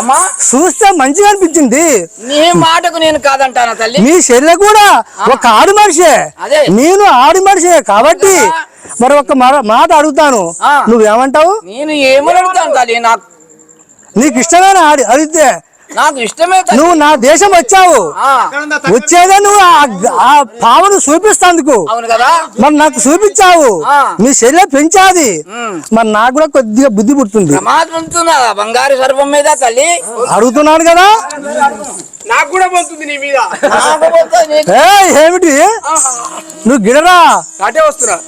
అమ్మా. చూస్తే మంచిగా అనిపించింది. నీ మాటకు నేను కాదంటానా తల్లి? మీ చెల్లె కూడా ఒక ఆడి మనిషే. నేను ఆడి మనిషే కాబట్టి మరి ఒక మాట అడుగుతాను. నువ్వేమంటావు? నేను ఏమని అడుగుతాను తల్లి? నాకు నీకు ఇష్టమైన ఆడి అడిగితే నాకు ఇష్టమే నువ్వు నా దేశం వచ్చావు. వచ్చేదే నువ్వు ఆ- పావును చూపిస్తాందుకు. అవును కదా? మరి నాకు చూపించావు. మీ చెల్లె పెంచాది. మరి నాకు కూడా కొద్దిగా బుద్ధి పుడుతుంది. బంగారు సర్పం మీద తల్లి? అడుగుతున్నాను కదా? నాకు కూడా పోతుంది నీ మీద. ఏమిటి? నువ్వు గిడరా? అటే వస్తున్నా.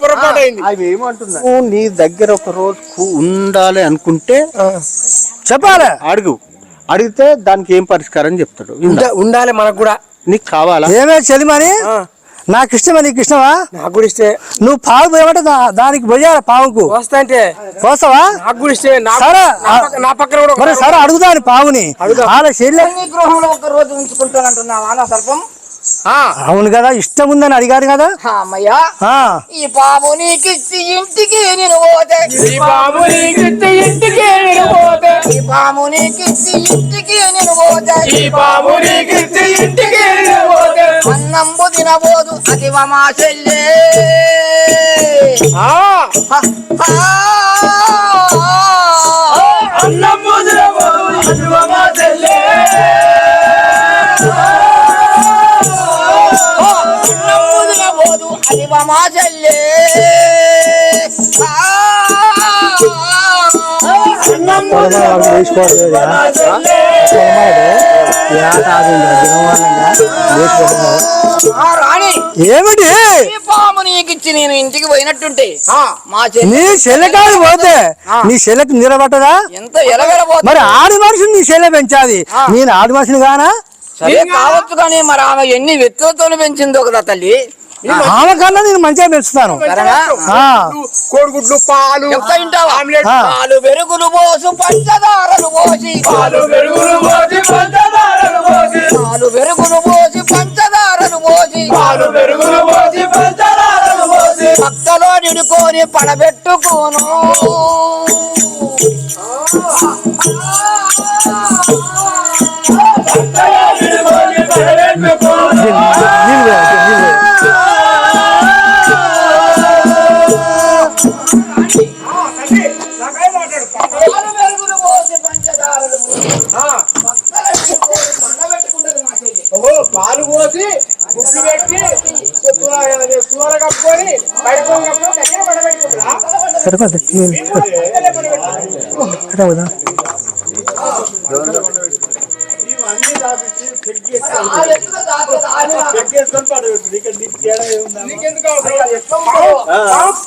పొరపాటు నీ దగ్గర ఒక రోజు కు- ఉండాలి అనుకుంటే చెప్పాలి? అడుగు. అడిగితే దానికి ఏం పరిష్కారం చెప్తాడు. ఉండాలి మనకు కూడా. నీకు కావాలా? ఏమే చదిమని నాకు ఇష్టమా నీకు ఇష్టమా? నాకు కూడా ఇష్టే నువ్వు పావు పోయమంటే దానికి పోయాలి పావుకు? వస్తా అంటే. పోస్తావా? నాకు కూడా సరే నా పక్క- నా పక్కన కూడా సరే అడుగుదాని పావుని. వాళ్ళ గృహంలో ఒక రోజు ఉంచుకుంటానంటున్నావా నా సర్పం? అవును కదా ఇష్టం ఉందని అడిగారు కదా. ఆ, అమ్మయ్యా ఆ. ఈ పాము నీకిచ్చి ఇంటికి నేను పోతే ఈ బాబు నీకిస్తే ఇంటికి నేను పోతే ఈ పాము నీకిచ్చి ఇంటికి నేను పోతే ఈ బాబు నీకిస్తే ఇంటికి నేను పోతే అన్నంబు తినబోదు అది మా చెల్లే. ఆ, హ, హ. అన్నం ముద్రపోదు అదిగో మా చెల్లె. ఏమిటి? ఈ పాము నీకిచ్చి నేను ఇంటికి పోయినట్టుంటే ఆ, మా చెల్లి నీ చెల్లెకాడు పోతే నీ చెల్లెకి నిలబట్టదా ఎంత ఎలగెలబోతుంది మరి ఆడి మనిషిని నీ చెల్లె పెంచాది. నేను ఆడి మనిషిని గానా సరే కావచ్చు కానీ మరి ఆమె ఎన్ని వ్యక్తులతో పెంచిందో కదా తల్లి. ఆమె కన్నా నేను మంచిగా పెంచుతాను. కోడిగుడ్లు పాలు ఆమ్లెట్. పాలు పెరుగులు పోసు పంచదారలు పోసి పాలు పెరుగులు పోసి పంచదారలు పోసి. పాలు పెరుగులు పోసి పంచదారలు పోసి. పాలు పెరుగులు పోసి పంచదారలు పోసి. పక్కలో నిడుకొని పడబెట్టుకోను.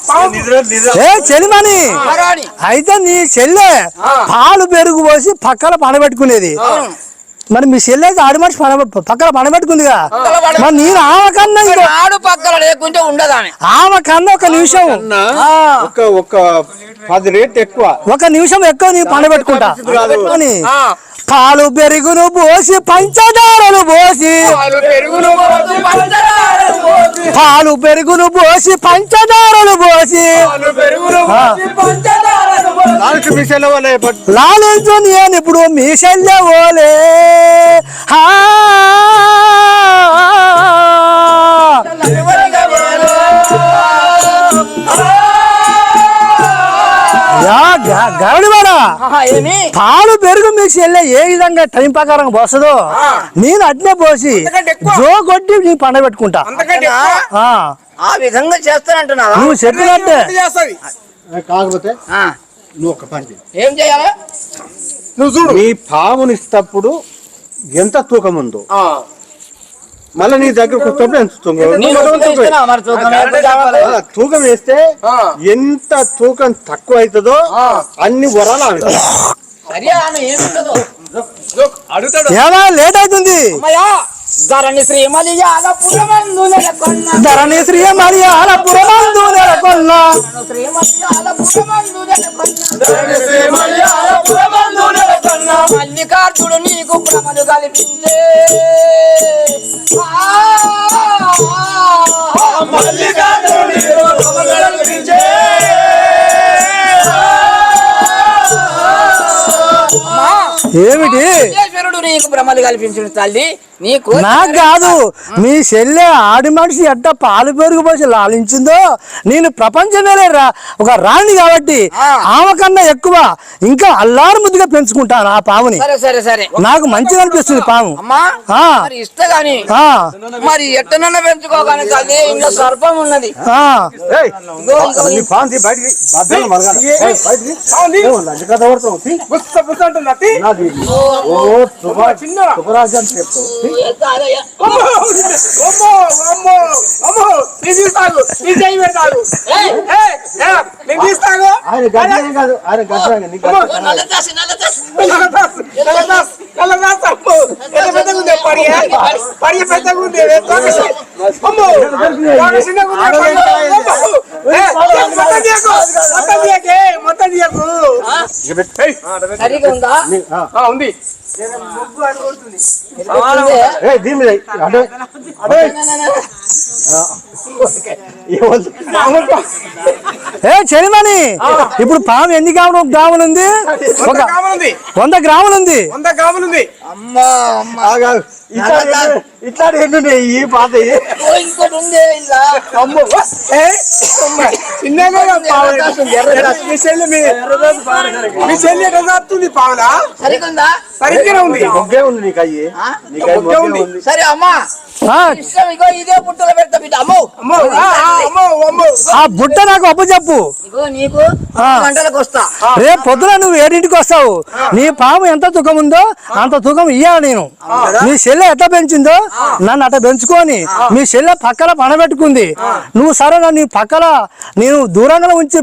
పావు. ఏ చెలిమని అయితే నీ చెల్లె పాలు పెరుగు పోసి పక్కన పడబెట్టుకునేది. మరి మీ చెల్లె అయితే ఆడి మనిషి పక్కన పడబెట్టుకుందిగా. మరి నేను ఆమె కన్నా నాడు పక్కన లేకుంటే ఉండదామె. ఆమె కన్నా ఒక నిమిషం. ఒక ఒక పది రేట్ ఎక్కువ. ఒక నిమిషం ఎక్కువ నీ పండబెట్టుకుంటా. పాలు పెరుగును పోసి పంచదారలు పోసి. పాలు పెరుగును పోసి పంచదారలు పోసి. లాలించు నేను ఇప్పుడు మీ ఓలే హా. గరడివాడా పాలు పెరుగు మీ చెల్లె ఏ విధంగా టైం ప్రకారం పోస్తుందో నేను అట్లే పోసి. జో కొట్టి నీ పండ పెట్టుకుంటా. ఆ, విధంగా చేస్తానంటున్నావా నువ్వు చెప్పినట్టే. కాకపోతే ఆ, నువ్వు ఒక పని. ఏం చేయాలా? నువ్వు చూడు. నీ పాముని ఇస్తప్పుడు ఎంత తూకం ఉందో ఆ. మళ్ళీ నీ ఎంత తూకం? వేస్తే ఆ. ఎంత తూకం తక్కువ అవుతుందో అన్ని వరాలు అడుగుతాడు. ఏమా లేట్ అవుతుంది? ధరణి శ్రీమలి పురమందు నెలకొన్న ధరణి శ్రీ మరియాల పురమందు నెలకొన్న శ్రీమలి పురమందు నెలకొన్న పురమందు నెలకొన్న మల్లికార్జుడు నీకు భ్రమలు మల్లికార్జునుడు నీకు భ్రమలు కల్పించే. ఏమిటి? ఈశ్వరుడు నీకు భ్రమలు కల్పించిన తల్లి. నీకు నాకు కాదు. మీ చెల్లె ఆడి మనిషి ఎట్ట పాలు పెరుగు పోసి లాలించిందో నేను ప్రపంచమే రా ఒక రాణి కాబట్టి. ఆమె కన్నా ఎక్కువ ఇంకా అల్లారు ముద్దుగా పెంచుకుంటాను ఆ పాముని. సరే సరే సరే. నాకు మంచిగా అనిపిస్తుంది పాము. అమ్మా ఆ. మరి గాని. ఎట్టనన్న పెంచుకోగానే తల్లి ఇంట్లో సర్పం ఉన్నది. ఆ. ఇగో, ఇగో, బుస్స బుస్స అంటుంది అత్తి చిన్న అమ్మో అమ్మో అమ్మో అమ్మో నేను తీస్తాను నీ చేయి పెడతాను ఏయ్, ఏయ్, ఏయ్, నేను తీస్తాను. అమ్మో, నల్లదాసి, నల్లదాసి. నల్లదాస్, నల్లదాస్, నల్లదాస్, అమ్మో, ఎంత పెద్దగా ఉంది పరిగె? పరిగె పెద్దగా ఉంది, ఏ తోకసి. అమ్మో, బాగా చిన్నగా ఉంది, పరిగె. అమ్మో, ఏ, మొత్తం తీయకు, మొత్తం తీయకే, మొత్తం తీయకు. ఏయ్, సరిగా ఉందా? ఉంది? ఏ చెలిమని ఇప్పుడు పాము ఎన్ని గ్రాములు గ్రాములు ఉంది. వంద గ్రాములు ఉంది. వంద గ్రాములు ఉంది. అమ్మా అమ్మా. ఇట్లాంటి ఎన్ని ఈ పాత ఇంకోటి ఇలా అమ్మో. చిన్నగా. మీ చెల్లి మీ మీ చెల్లి ఎట్లా దాస్తుంది పావులా? సరిగా ఉందా. ఉంది నీకు అయ్యి? నీకు ఉంది. సరే అమ్మా. ఇదే పుట్టలో పెడతా బిడ్డ. అమ్మో. అమ్మో ఆ, ఆ, అమ్మో అమ్మో. ఆ బుట్ట నాకు అప్పు చెప్పు. ఇగో నీకు. గంటలకు వస్తా. రేపు పొద్దున నువ్వు ఏడింటికి వస్తావు. నీ పాము ఎంత తూకం ఉందో అంత తూకం ఇయ్యాలి నేను. మీ చెల్లె ఎట్లా పెంచిందో? నన్ను అట్లా పెంచుకొని మీ చెల్లె పక్కన పనబెట్టుకుంది నువ్వు సరే నీ పక్కన నేను దూరంగా ఉంచి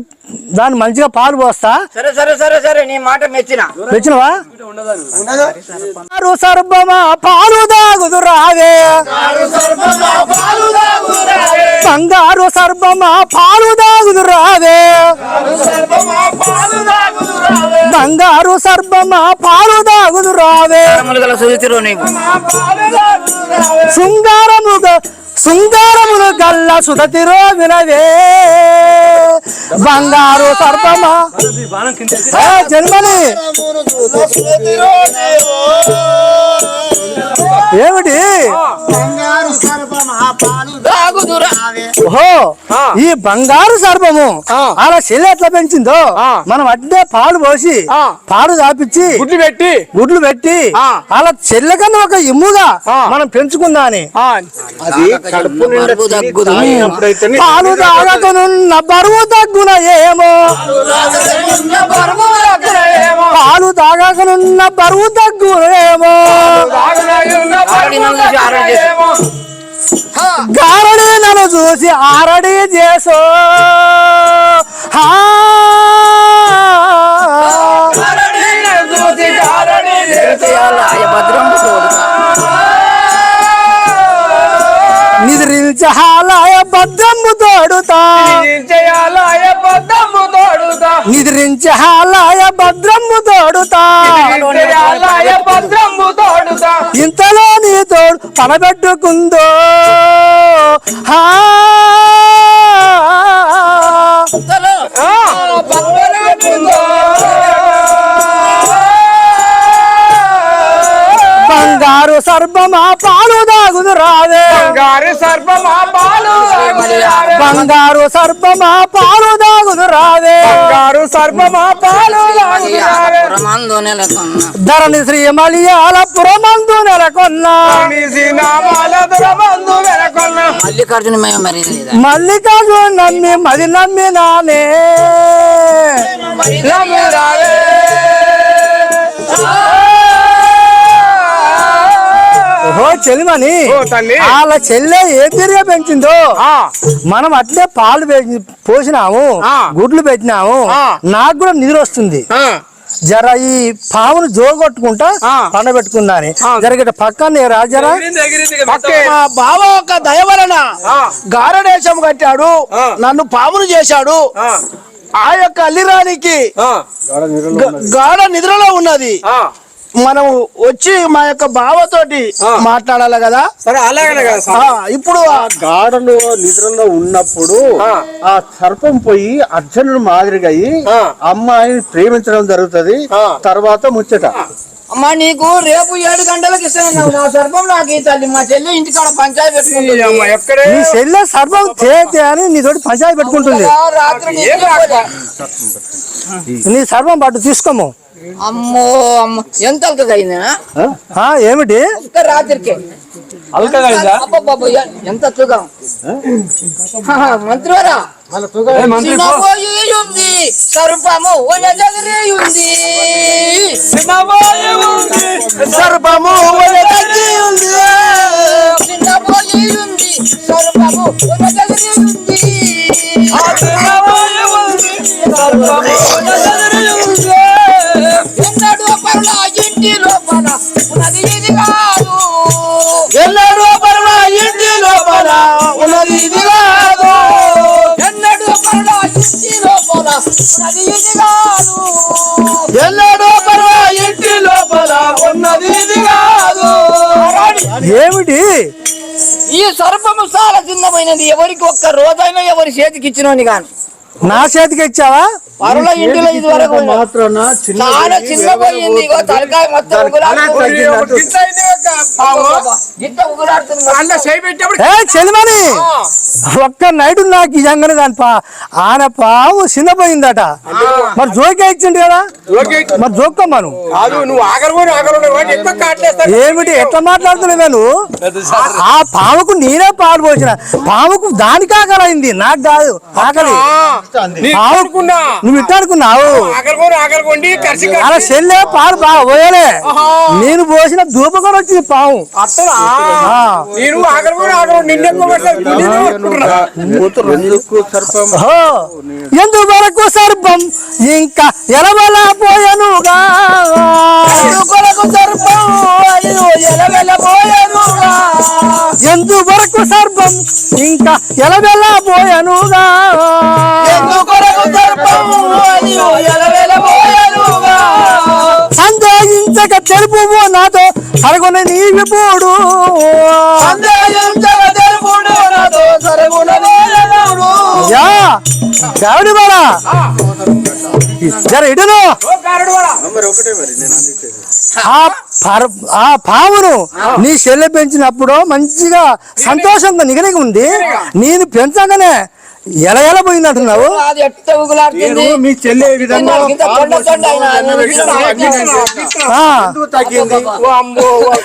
దాన్ని మంచిగా పాలు పోస్తా? సరే సరే సరే సరే నీ మాట మెచ్చిన. సర్బమా పాలు దాగుదు రావే. బంగారు సర్బమా పాలు దాగుదు రావే. బంగారు సర్బమా పాలు దాగుదు రావే. గల సుతిరో నీకు శృంగారముగా శృంగారములు గల్ల సుధతిరో వినవే బంగారు సర్పమా. జన్మని. ఏమిటి? ఓహో ఈ బంగారు సర్పము అలా చెల్లి ఎట్లా పెంచిందో మనం అడ్డే పాలు పోసి పాలు దాపిచ్చి గుడ్లు పెట్టి. గుడ్లు పెట్టి అలా చెల్లె కన్నా ఒక ఇమ్ముగా మనం పెంచుకుందా అని అది కడుపు పాలు తాగకనున్న బరువు తగ్గున ఏమో పాలు తాగకనున్న బరువు తగ్గునేమో గారడి నన్ను చూసి ఆరడి చేసో. నిద్రించహాలాయ భద్రము తోడుతా. నిద్రించహాలాయ భద్రము తోడుతా. ఇంతలో నీ తోడు పనబెట్టుకుందో హా. బంగారు సర్పమా పాలు దాగుదు రావే గారి సర్పమా పాలు బంగారు సర్పమా పాలు దాగుదు రావే. గారు సర్పమా పాలు పురమందు నెలకొన్న. ధరణి శ్రీ మలియాల పురమందు నెలకొన్నా నామాల దురమందు వెనకొన్న మల్లికార్జున మల్లికార్జున నమ్మి మది నమ్మి నానే చెలిమని తల్లి వాళ్ళ చెల్లె ఏ తీరుగా పెంచిందో మనం అట్లే పాలు పోసినాము. గుడ్లు పెట్టినాము. నాకు కూడా నిద్ర వస్తుంది జర ఈ పామును జోగొట్టుకుంటా. పండబెట్టుకున్నాను. జరగట పక్కనే రాజరా బావ ఒక దయ వలన గారడేశం కట్టాడు. నన్ను పామును చేశాడు ఆ, యొక్క అల్లిరానికి గాఢ నిద్రలో ఉన్నది. మనం వచ్చి మా యొక్క బావతోటి మాట్లాడాలి కదా? సరే అలాగనే కదా ఆ, ఇప్పుడు ఆ గాఢలో నిద్రలో ఉన్నప్పుడు ఆ. సర్పం పోయి అర్జునుడు మాదిరిగా అయ్యి అమ్మాయిని ప్రేమించడం జరుగుతది. తర్వాత ముచ్చట. అమ్మా నీకు రేపు ఏడు గంటలకు ఇస్తాను నా సర్పం నాకు ఈ తల్లి మా చెల్లి ఇంటికాడ పంచాయతీ పెట్టుకుంటుంది. అమ్మ ఎక్కడే? నీ చెల్లె సర్పం చేతే అని నీతోటి పంచాయతీ పెట్టుకుంటుంది. రాత్రి నీ సర్పం పట్టు తీసుకోము. అమ్మో అమ్మ. ఎంత అల్కగా అయిందా? ఏమిటి? ఒక్క రాత్రికి. అల్కగా అయిందా? ఎంత తూకం మంత్రివారా? ఉంది. సర్పము ఉంది. సర్పము ఒలగగి ఉంది. చిన్నబోయి ఉంది. సర్పము ఒలగగిరి ఉంది. ఎన్నడూ పరుల ఇంటి లోపల ఉన్నది ఇది కాదు. ఎన్నడూ పరమ ఇంటి లోపల ఉన్నది ఇది కాదు. ఎన్నడూ పరుల ఇంటి లోపల ఉన్నది ఇది కాదు. ఎన్నడూ పరమ ఇంటి లోపల ఉన్నది ఇది కాదు. ఏమిటి? ఈ సర్పము చాలా చిన్నమైనది. ఎవరికి ఒక్క రోజైనా ఎవరి చేతికి ఇచ్చినోని కాను నా చేతికి ఇచ్చావా? పరుల ఇంటిలో ఇది వరకు. మాత్రాన చిన్న చాలా చిన్న పోయింది. ఇగో తలకాయ మొత్తం ఉగులాడుతుంది. గిట్ల అయింది ఒక పాము. గిట్ట ఉగులాడుతుంది అన్న చేయి పెట్టేప్పుడు ఏ చెలిమని ఒక్క నైట్ నాకు దాని పా ఆయన పాము చిన్నపోయిందట మరి జోకే ఇచ్చిండు కదా. మరి. ఎక్కువ కాట్లేస్తా ఏమిటి? ఎట్లా మాట్లాడుతున్నావే నువ్వు? ఆ పాముకు నేనే పాలు పోసిన. పాముకు దానికి ఆకలి అయింది. నాకు కాదు ఆకలి. నువ్వు కలిసి అలా చెల్లె పాలు బాగా పోయలే. నేను పోసిన వచ్చింది పాము ఆగరు నిన్నెక్కువ పెడతాను కూతురు ఎందుకు సర్పం? ఓ, ఎందువరకు సర్పం? ఇంకా ఎలవలా పోయనుగా. తెలుపు నాతో సరగొన నీవి పోడు. సందేహించక తెలుపుడు నాతో సరుగున వేలనుడు. యా దేవుడి బాలా జర ఇడును. ఆ పామును నీ చెల్లె పెంచినప్పుడు మంచిగా సంతోషంగా నిగనిగా ఉంది. నేను పెంచగానే ఎలా ఎలా పోయింది అంటున్నావు మీ చెల్లె విధంగా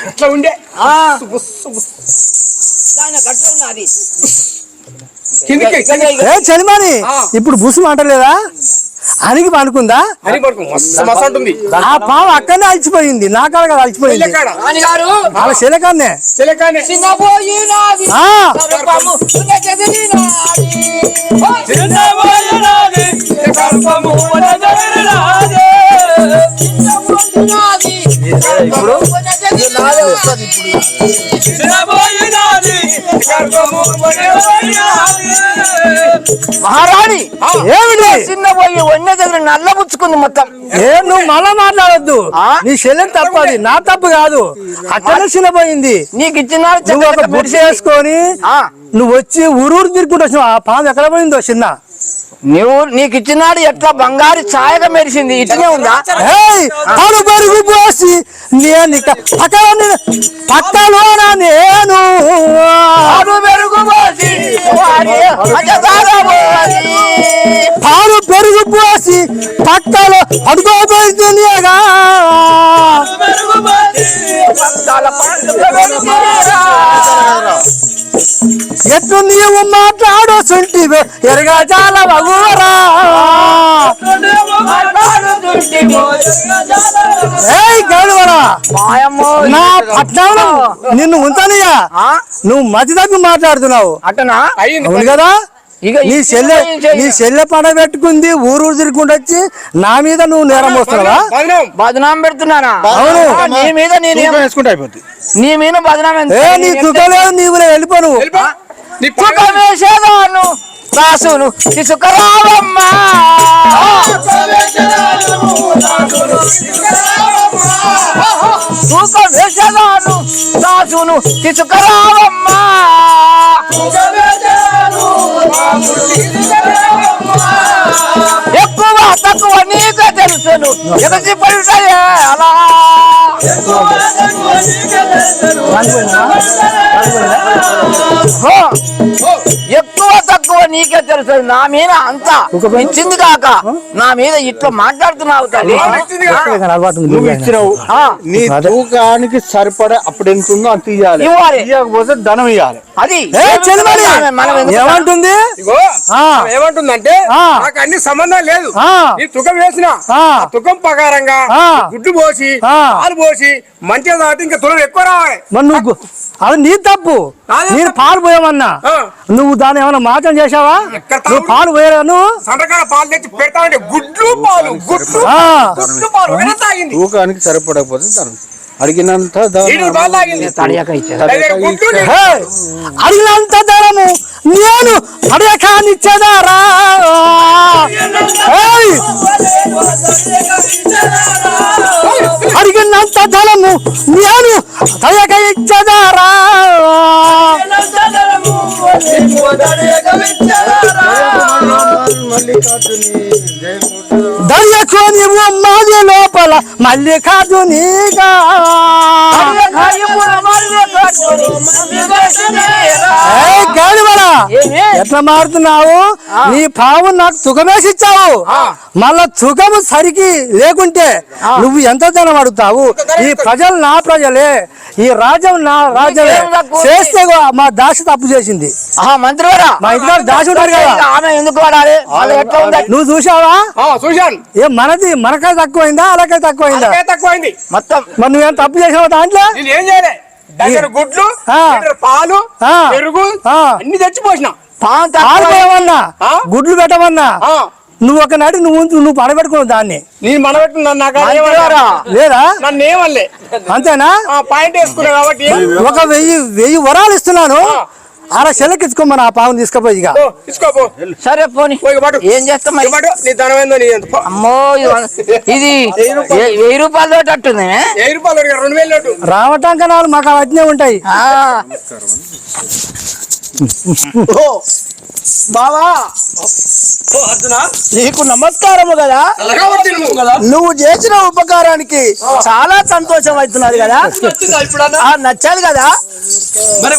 ఇట్లా ఉండే? చలిమాని ఇప్పుడు బుసు మాటలేదా అనికి పనుకుందా అని పడుకో మస్తు మస్తు ఉంటుంది ఆ పాము అక్కడనే అలిచిపోయింది నా కాడ కదా అలిచిపోయింది. ఎక్కడ నాన్నగారు వాళ్ళ ఉనకెదిరినాది. మహారాణి ఏమిటి? చిన్న పోయి వన్య దగ్గర నల్లబుచ్చుకుంది మొత్తం. ఏ నువ్వు మళ్ళా మాట్లాడొద్దు? నీ చెల్లెని తప్పు అది. నా తప్పు కాదు. అక్కడనే చిన్నపోయింది నీకు ఇచ్చిన నువ్వు ఒక ఆ. నువ్వు వచ్చి ఊరూరు తిరుగుకుంటూ వచ్చినావు. ఆ పాము ఎక్కడ పోయిందో చిన్న? నువ్వు నీకు ఇచ్చినాడు ఎట్లా? బంగారు ఛాయగా మెరిసింది. ఇట్లనే ఉందా? పాలు పెరుగు పోసి నేను ఇక పక్కన పక్కలోన నేను. పెరుగు పోసి అజదారబోసి. పాలు పెరుగు పోసి. పక్కలో పడుకోబోతుందిగా పక్కల. ఎట్లు నీవు మాట్లాడు సుంటివే. ఎరగా చాలా మాయమ్మో నా పట్నంలో నిన్ను ఉంచనియా ఆ? నువ్వు మతి తప్పి మాట్లాడుతున్నావు. అట్టనా? అవును కదా? ఇక నీ ఈ చెల్లె నీ చెల్లె పడ పెట్టుకుంది ఊరు ఊరు తిరుగుకుంటూ వచ్చి నా మీద నువ్వు నేరం పోస్తున్నావా బదనం. బదనాం పెడుతున్నానా? అవును. నీ మీద నేను వేసుకుంటే అయిపోద్ది. నీ మీద బదనాం? ఏ నీ తుకలేదు నీవు వెళ్ళిపో నువ్వు. దాసును తీసుకురావమ్మా. వేషాలను దాసును తీసుకురావమ్మా. తక్కువ నీకు తెలుసును. ఎగసి పడుతాయే అలా. ఎక్కువ తక్కువ నీకే తెలుసు నా మీద అంత ఇచ్చింది కాక నా మీద ఇట్లా మాట్లాడుతున్నావు నువ్వు ఇచ్చినావు. నీ తూకానికి సరిపడే అప్పుడు ఎంత ఉందో అంత ఇవ్వాలి ఇవ్వాలి. ఇవ్వకపోతే ధనం ఇవ్వాలి అది. ఏమంటుంది ఏమంటుందంటే ఆ. నాకు అన్ని సంబంధం లేదు. నీ తుకం వేసిన తుకం ప్రకారంగా. గుడ్డు పోసి. పాలు పోసి మంచిగా తాగితే ఇంకా తులం ఎక్కువ రావాలి. మరి నువ్వు అది నీ తప్పు. నేను. పాలు పోయామన్నా. నువ్వు దాన్ని ఏమైనా మాటం చేసావా నువ్వు పాలు పోయాను సంతకాల పాలు తెచ్చి పెడతామంటే గుడ్లు పాలు గుడ్లు పాలు తాగింది. తూకానికి సరిపడకపోతే అడిగినంత అడిగినంత ధనము నేను అడగనిచ్చేదారా ఏయ్! అడిగినంత ధనము నేను తయక ఇచ్చేదారా దయ్యకు నీవు మాది లోపల మల్లికార్జునిగా ఏయ్, గాడివాడా! ఎట్లా మారుతున్నావు? నీ పావు నాకు తుకమేసి ఇచ్చావు మళ్ళా తుకము సరికి లేకుంటే నువ్వు ఎంత ధనం అడుగుతావు? ఈ ప్రజలు నా ప్రజలే. ఈ రాజ్యం నా రాజ్యమే? చేస్తే మా దాసి తప్పు చేసింది. మా ఇంట్లో దాసి ఉంటారు కదా. నువ్వు చూసావా చూశాను. ఏ మనది మనకాయ తక్కువైందా అలాగే తక్కువైందా? తక్కువైంది. మొత్తం. మరి నువ్వేం తప్పు చేసావు దాంట్లో? ఏం చేయలే. గుడ్లు పాలు. పెరుగు. అన్ని తెచ్చిపోసిన. పాలు? గుడ్లు పెట్టమన్నా? నువ్వు ఒక నాటి నువ్వు నువ్వు పడబెట్టుకున్నావు దాన్ని. నేను మంత్రివారా లేదా? నన్ను అంతేనా? ఆ పాయింట్ వేసుకున్నా కాబట్టి ఒక వెయ్యి వెయ్యి వరాలు ఇస్తున్నాను. అలా సెలకిచ్చుకోమని ఆ పావును తీసుకుపోయి ఇక. సరే పోని. ఏం చేస్తాం. అమ్మో ఇది- వెయ్యి రూపాయలు. తోటట్టుంది వెయ్యి రూపాయలు రెండు వేలు నోటు రావటాంకనాలు మాకు అవన్నీ ఉంటాయి. బావా. నీకు నమస్కారము కదా? నువ్వు. చేసిన ఉపకారానికి చాలా సంతోషం అవుతున్నది కదా? నచ్చాలి కదా? మరి?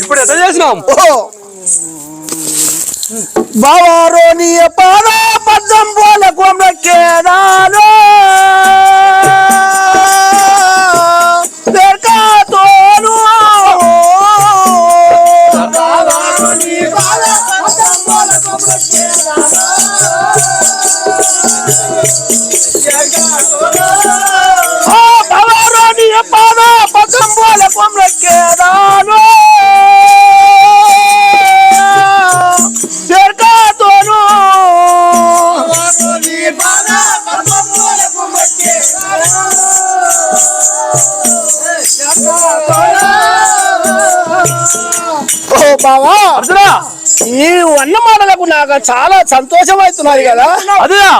ఇప్పుడు ఎట్లా చేసినాం? ఓ. బావారో నీ పాద పద్దం పోల కొమ్రకేదాలో దొరకాతోను నీ పాద నాకు చాలా సంతోషం అవుతున్నది కదా? అదిరా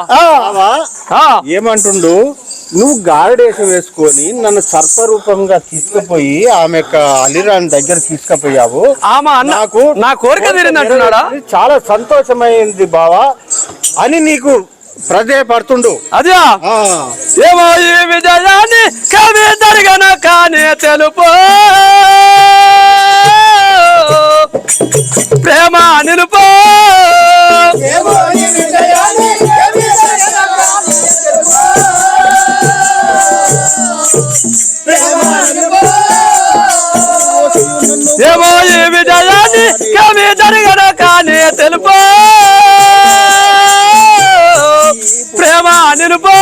ఆ, ఏమంటుండు? నువ్వు గారడేశం వేసుకొని నన్ను సర్పరూపంగా తీసుకుపోయి ఆమె యొక్క అలిరాని దగ్గర తీసుకుపోయావు. నాకు నా కోరిక తీరింది అంటున్నాడా చాలా సంతోషమైంది బావా. అని నీకు ప్రజయపడుతుండు అదే. ఆ, ఏమో ఈ విజయాన్ని కవి జరగన కానీ తెలుపు. ప్రేమ నిలుపు తెలుపు! ప్రేమ నిలుపు!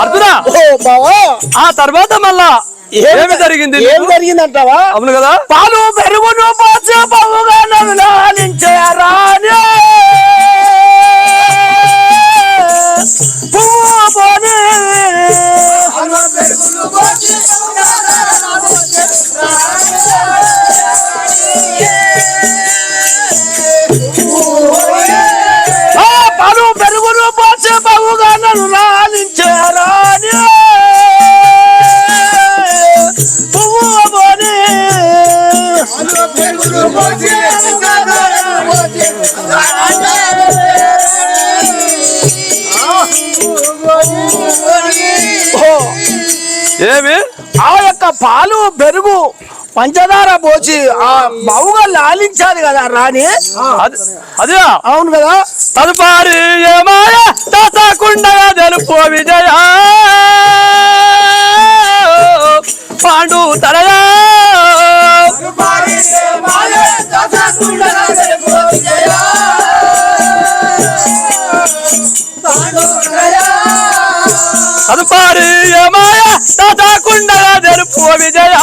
అర్జునా! ఆ తర్వాత మళ్ళా ఏమి జరిగింది? ఏం నీకు? జరిగిందంటావా? అవును కదా? పాలు పెరుగును పోచే పవ్వుగా నన్ను పాలు పెరుగు పంచదార పోచి ఆ బావుగా లాలించాలి కదా రాణి? అది- అవును కదా? తదుపరి దాసకుండగా తెలుపు విజయ. పాండు తడయా తదుపరి విజయ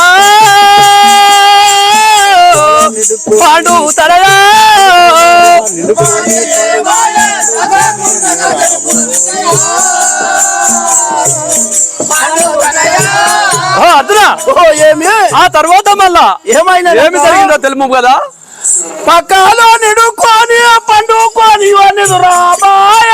పాండు అర్జునా. ఏమి? ఆ తర్వాత మళ్ళా. ఏమైనా ఏమి జరిగిందో తెలుము కదా? పక్కలో నిడుకొని పండుకొని రామాయ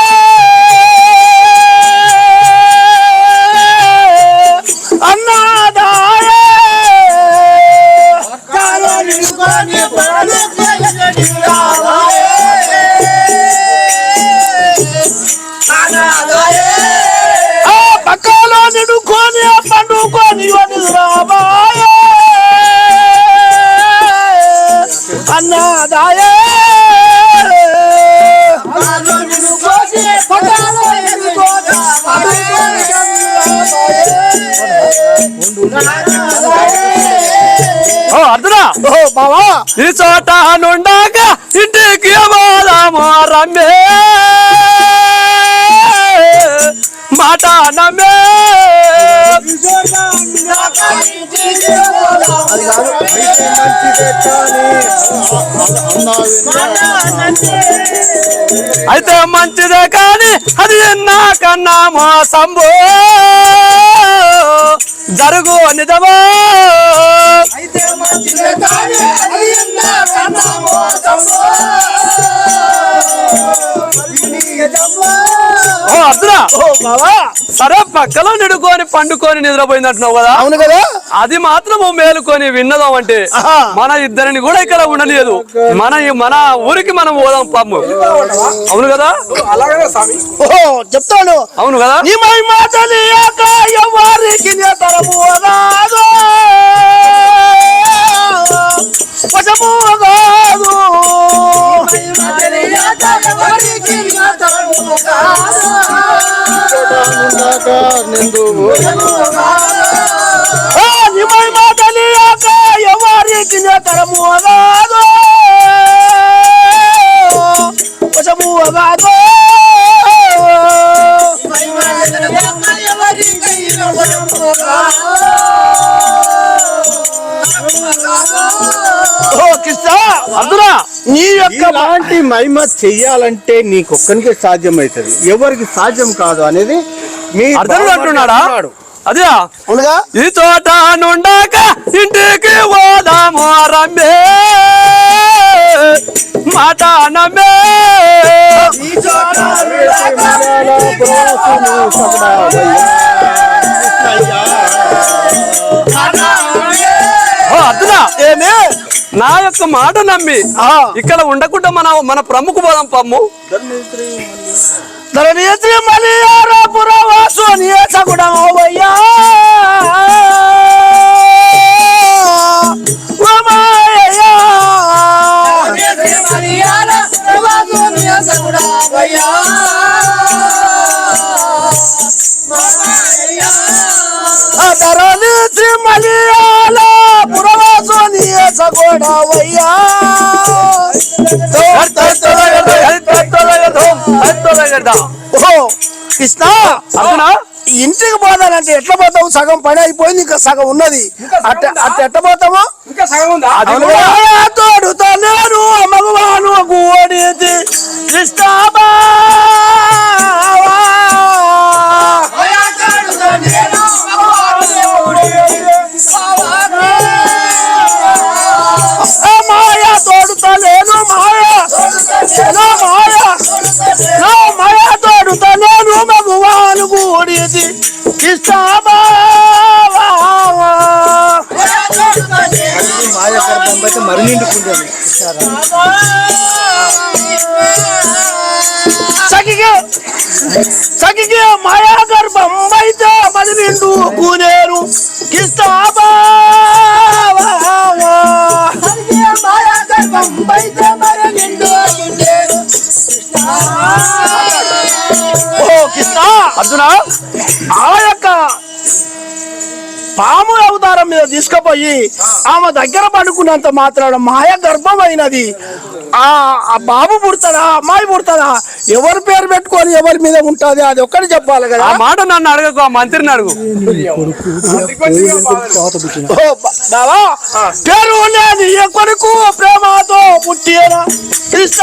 అన్నదాయ ఓ అర్జునా! ఓ బావా! ఈ చోట నుండాక అయితే మంచిదే కానీ అది నాకన్నా మోసంబో జరుగు నిజమో అయితే మంచిదే కానీ బావా సరే పక్కలో నిడుకొని పండుకొని నిద్రపోయిందంటున్నావు కదా? అవును కదా? అది మాత్రము మేలుకొని విన్నదాం అంటే. మన ఇద్దరిని కూడా ఇక్కడ ఉండలేదు మన మన ఊరికి మనం పోదాం పాము అవును కదా? చెప్తాను. అవును కదా? ఎవరికి వశము కాదు ఓ నీ మై మాటలియాక ఎవరికి తరము రాదు నీ యొక్క ఇలాంటి మహిమ చెయ్యాలంటే నీకొక్కనికే సాధ్యమవుతుంది ఎవరికి సాధ్యం కాదు అనేది మీ బావ అంటున్నాడా. అదే ఈ చోట నుండాక ఇంటికి పోదాము రమ్మే మాట నమ్మే ఓ అర్జునా ఏమే? నా యొక్క మాట నమ్మి. ఇక్కడ ఉండకుండా మన మన ప్రముఖ పోదాం పమ్ము ధరణీయత్రి మలియార కృష్ణ ఇంటికి పోతానంటే ఎట్లా పోతావు సగం పని అయిపోయింది ఇంకా సగం ఉన్నది అట్ట అట్ట ఎట్ట పోతాము ఇంకా సగం ఉందా నా మాయ నేను మగవాను కూడిది ఇస్తామా మాయ గర్భం అయితే మరి నిండుకుంటుంది సఖికి సఖికి మాయా గర్భం అయితే మరి నిండు కూనేరు కిస్తాబా అర్జున? ఆ యొక్క పాము అవతారం మీద తీసుకుపోయి ఆమె దగ్గర పడుకున్నంత మాత్రాన మాయ గర్భమైనది. ఆ ఆ బాబు పుడతాడా అమ్మాయి పుడతాడా? ఎవరి పేరు పెట్టుకొని ఎవరి మీద ఉంటది? అది ఒక్కటి చెప్పాలి కదా. ఆ మాట నన్ను అడగకు ఆ మంత్రిని అడుగు. ఓ బా- బావా పేరు ఉన్నది ఏ కొడుకు ప్రేమతో పుట్టిన? కృష్ణ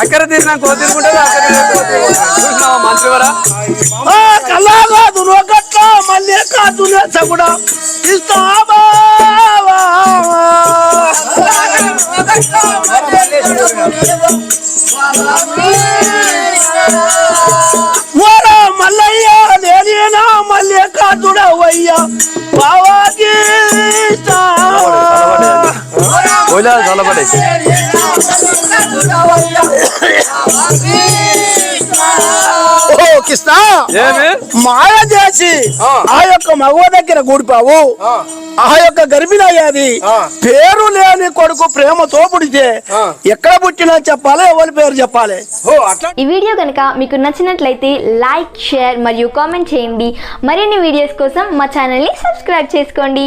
అక్కడ తీసిన కో తిరుగుంటుంది అక్కడ. చూసినావా నొకట్ల మళ్ళీ కాదు మళ్ళీ కాదుడవయ్యా బావా గీత పోయిలా చల్లబడే ఓ కృష్ణ మాయ చేసి ఆ. యొక్క మగవ దగ్గర గూడిపావు ఆ. యొక్క గర్భిణి అయ్యాది పేరు లేని కొడుకు ప్రేమతో పుడితే ఎక్కడ పుట్టినా చెప్పాలి ఎవరి పేరు చెప్పాలి? ఈ వీడియో కనుక మీకు నచ్చినట్లయితే లైక్ షేర్ మరియు కామెంట్ చేయండి. మరిన్ని వీడియోస్ కోసం మా ఛానల్ని సబ్స్క్రైబ్ చేసుకోండి.